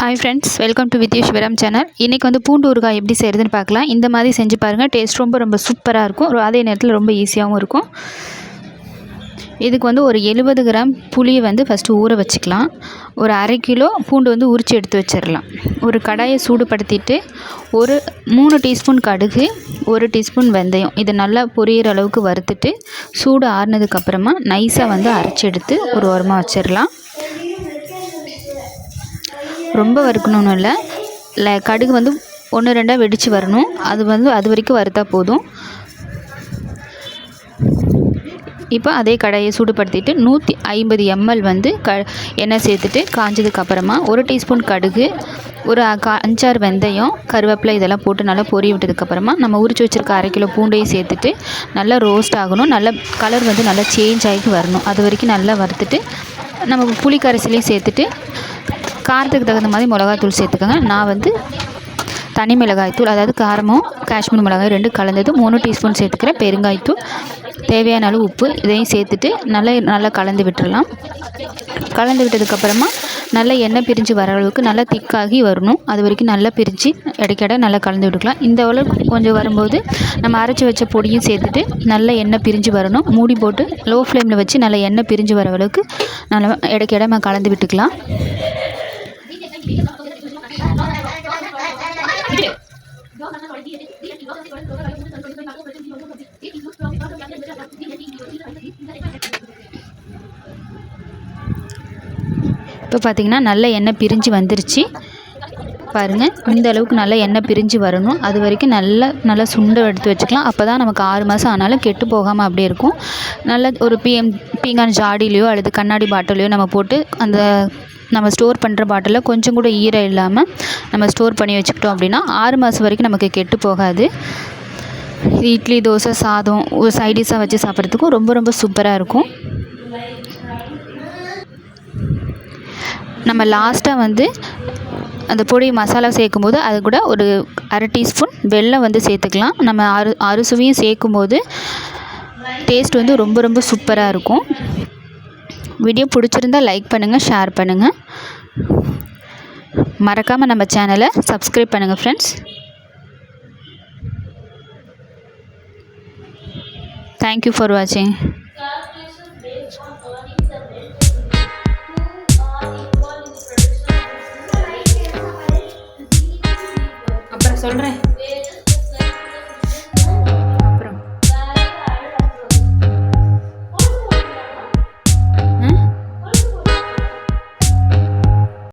Hi friends welcome to Vidya Sivaram channel இன்றைக்கி வந்து பூண்டு ஊறுகாய் எப்படி செய்கிறதுன்னு பார்க்கலாம். இந்த மாதிரி செஞ்சு பாருங்கள் டேஸ்ட் ரொம்ப ரொம்ப சூப்பராக இருக்கும். ஒரு அதே நேரத்தில் ரொம்ப ஈஸியாகவும் இருக்கும். இதுக்கு வந்து ஒரு எழுபது கிராம் புளியை வந்து ஃபஸ்ட்டு ஊற வச்சுக்கலாம். ஒரு அரை கிலோ பூண்டு வந்து உரித்து எடுத்து வச்சிடலாம் ஒரு கடாயை சூடுபடுத்திட்டு ஒரு மூணு டீஸ்பூன் கடுகு ஒரு டீஸ்பூன் வெந்தயம். இதை நல்லா பொரியிற அளவுக்கு வறுத்துட்டு சூடு ஆறுனதுக்கப்புறமா நைஸாக வந்து அரைச்சி எடுத்து ஒரு ஓரமாக வச்சிடலாம் ரொம்ப வறுக்கணும்னு இல்லை. இல்லை கடுகு வந்து ஒன்று ரெண்டாக வெடித்து வரணும். அது வந்து அது வரைக்கும் வறுத்தா போதும். இப்போ அதே கடையை சூடுபடுத்திட்டு நூற்றி ஐம்பது எம்எல் வந்து க எண்ணெய் சேர்த்துட்டு காஞ்சதுக்கு அப்புறமா ஒரு டீஸ்பூன் கடுகு ஒரு கா அஞ்சாறு வெந்தயம் கருவேப்பிலை இதெல்லாம் போட்டு நல்லா பொறி விட்டதுக்கப்புறமா நம்ம உரிச்சு வச்சுருக்க அரை கிலோ பூண்டையும் சேர்த்துட்டு நல்லா ரோஸ்ட் ஆகணும். நல்ல கலர் வந்து நல்லா சேஞ்ச் ஆகி வரணும். அது வரைக்கும் நல்லா வறுத்துட்டு நம்ம புளி கரைசலையும் சேர்த்துட்டு காரத்துக்கு தகுந்த மாதிரி மிளகாத்தூள் சேர்த்துக்கோங்க. நான் வந்து தனி மிளகாய்த்தூள் அதாவது காரமும் காஷ்மீர் மிளகாய் ரெண்டும் கலந்தது மூணு டீஸ்பூன் சேர்த்துக்கிறேன். பெருங்காயத்தூள் தேவையான அளவு உப்பு இதையும் சேர்த்துட்டு நல்லா நல்லா கலந்து விட்டுடலாம் கலந்து விட்டதுக்கப்புறமா நல்லா எண்ணெய் பிரிஞ்சு வர அளவுக்கு நல்லா திக்காகி வரணும். அது வரைக்கும் நல்லா பிரித்து இடைக்கிட நல்லா கலந்து விட்டுக்கலாம். இந்த அளவுக்கு கொஞ்சம் வரும்போது நம்ம அரைச்சி வச்ச பொடியும் சேர்த்துட்டு நல்லா எண்ணெய் பிரிஞ்சு வரணும். மூடி போட்டு லோ ஃப்ளேமில் வச்சு நல்லா எண்ணெய் பிரிஞ்சு வர அளவுக்கு நல்லா இடைக்கிட கலந்து விட்டுக்கலாம். இப்போ பார்த்திங்கன்னா நல்ல எண்ணெய் பிரிஞ்சு வந்துருச்சு பாருங்கள் இந்த அளவுக்கு நல்லா எண்ணெய் பிரிஞ்சு வரணும் அது வரைக்கும் நல்லா நல்லா சுண்டை எடுத்து வச்சுக்கலாம் அப்போ தான் நமக்கு ஆறு மாதம் ஆனாலும் கெட்டு போகாமல் அப்படியே இருக்கும் நல்ல ஒரு பிஎம் பீங்கான் ஜாடிலேயோ அல்லது கண்ணாடி பாட்டிலையோ நம்ம போட்டு அந்த நம்ம ஸ்டோர் பண்ணுற பாட்டிலில் கொஞ்சம் கூட ஈரம் இல்லாமல் நம்ம ஸ்டோர் பண்ணி வச்சுக்கிட்டோம் அப்படின்னா ஆறு மாதம் வரைக்கும் நமக்கு கெட்டு போகாது. இட்லி தோசை சாதம் ஒரு சைடிஷாக வச்சு சாப்பிட்றதுக்கும் ரொம்ப ரொம்ப சூப்பராக இருக்கும். நம்ம லாஸ்ட்டாக வந்து அந்த பொடி மசாலா சேர்க்கும் போது அது கூட ஒரு அரை டீஸ்பூன் வெல்லம் வந்து சேர்த்துக்கலாம். நம்ம அரு அறுசுவையும் சேர்க்கும் போது டேஸ்ட் வந்து ரொம்ப ரொம்ப சூப்பராக இருக்கும். வீடியோ பிடிச்சிருந்தால் லைக் பண்ணுங்கள் ஷேர் பண்ணுங்கள் மறக்காமல் நம்ம சேனலை சப்ஸ்கிரைப் பண்ணுங்கள் ஃப்ரெண்ட்ஸ் தேங்க்யூ ஃபார் வாட்சிங் அப்புறம் சொல்கிறேன்